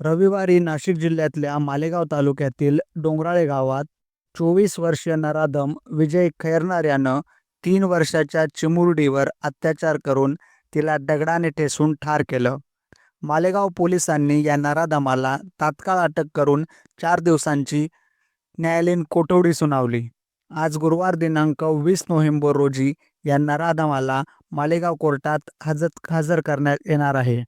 रविवारी नाशिक जिल्ह्यातल्या मालेगाव तालुक्यातील डोंगराळे गावात चोवीस वर्षीय नराधम विजय खैरनार यानं तीन वर्षाच्या चिमुरडीवर अत्याचार करून तिला दगडाने ठेसून ठार केलं. मालेगाव पोलिसांनी या नराधमाला तात्काळ अटक करून चार दिवसांची न्यायालयीन कोठवडी सुनावली. आज गुरुवार दिनांक वीस नोव्हेंबर रोजी या नराधमाला मालेगाव कोर्टात हजत हजर करण्यात येणार आहे.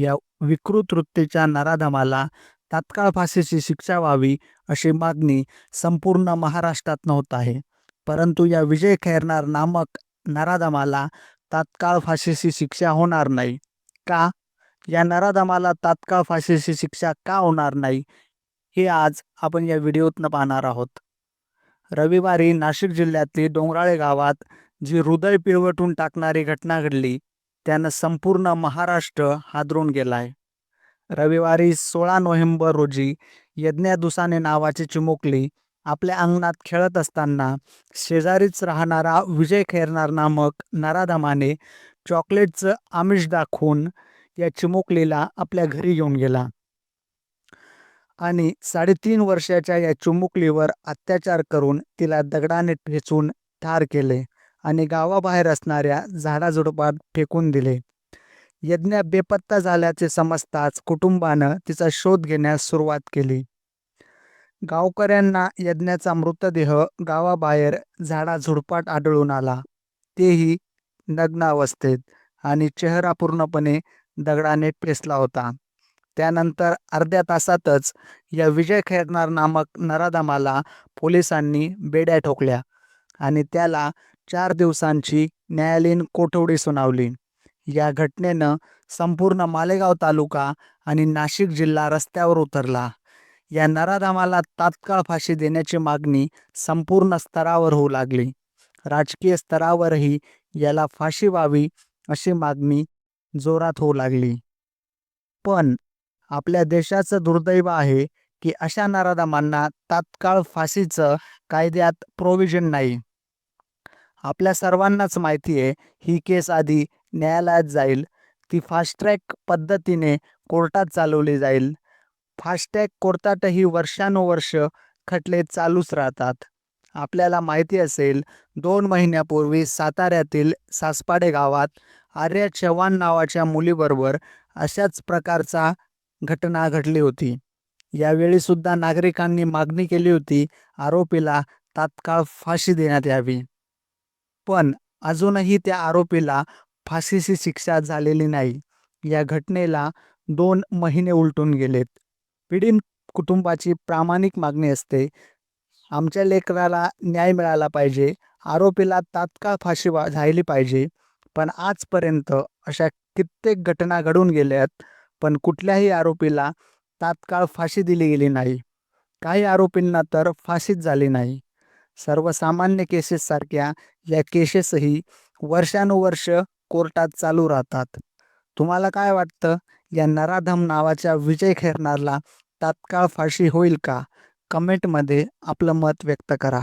या विकृत वृत्तीच्या नराधमाला तात्काळ फाशीची शिक्षा व्हावी अशी मागणी संपूर्ण महाराष्ट्रात होत आहे. परंतु या विजय खैरनार नामक नराधमाला तात्काळ फाशीची शिक्षा होणार नाही. का? या नराधमाला तात्काळ फाशीची शिक्षा का होणार नाही? हे आज आपण या व्हिडिओतनं पाहणार आहोत. रविवारी नाशिक जिल्ह्यातली डोंगराळे गावात जी हृदय पिळवटून टाकणारी घटना घडली त्यानं संपूर्ण महाराष्ट्र हादरून गेलाय. रविवारी सोळा नोव्हेंबर रोजी यज्ञादुसाने नावाची चिमुकली आपल्या अंगणात खेळत असताना शेजारीच राहणारा विजय खैरनार नामक नराधमाने चॉकलेटचं आमिष दाखवून या चिमुकलीला आपल्या घरी घेऊन गेला. आणि साडेतीन वर्षाच्या या चिमुकलीवर अत्याचार करून तिला दगडाने ठेचून ठार केले. आणि गावाबाहेर असणाऱ्या झाडाझुडपात फेकून दिले. यज्ञ बेपत्ता झाल्याचे समजताच कुटुंबानं तिचा शोध घेण्यास सुरुवात केली. गावकऱ्यांना यज्ञाचा मृतदेह गावाबाहेर झाडाझुडपात आढळून आला. तेही नग्नावस्थेत आणि चेहरा पूर्णपणे दगडाने पेसला होता. त्यानंतर अर्ध्या तासातच या विजय खेळणार नामक नराधामाला पोलिसांनी बेड्या ठोकल्या आणि त्याला चार दिवसांची न्यायालयीन कोठडी सुनावली. या घटनेनं संपूर्ण मालेगाव तालुका आणि नाशिक जिल्हा रस्त्यावर उतरला. या नराधामाला तात्काळ फाशी देण्याची मागणी संपूर्ण स्तरावर होऊ लागली. राजकीय स्तरावरही याला फाशी व्हावी अशी मागणी जोरात होऊ लागली. पण आपल्या देशाचं दुर्दैव आहे की अशा नराधमांना तात्काळ फाशीचं कायद्यात प्रोव्हिजन नाही. आपल्या सर्वांनाच माहिती आहे ही केस आधी न्यायालयात जाईल. ती फास्ट ट्रॅक पद्धतीने कोर्टात चालवली जाईल. फास्टॅग कोर्टातही वर्षानुवर्ष खटले चालूच राहतात. आपल्याला माहिती असेल दोन महिन्यापूर्वी साताऱ्यातील सासपाडे गावात आर्या चव्हाण नावाच्या मुलीबरोबर अशाच प्रकारचा घटना घडली होती. यावेळी सुद्धा नागरिकांनी मागणी केली होती आरोपीला तात्काळ फाशी देण्यात यावी. पण अजूनही त्या आरोपीला फाशीची शिक्षा झालेली नाही. या घटनेला दोन महिने उलटून गेलेत. पीडित कुटुंबाची प्रामाणिक मागणी असते. आमच्या लेकराला न्याय मिळाला पाहिजे. आरोपीला तात्काळ फाशी वा झाली पाहिजे. पण आजपर्यंत अशा कित्येक घटना घडून गेल्यात पण कुठल्याही आरोपीला तात्काळ फाशी दिली गेली नाही. काही आरोपींना तर फाशीच झाली नाही. सर्वसामान्य केसेससारख्या या केसेसही वर्षानुवर्ष कोर्टात चालू राहतात. तुम्हाला काय वाटतं? या नराधम नावाच्या विजय खेरनारला तात्काळ फाशी होईल का? कमेंटमध्ये आपलं मत व्यक्त करा.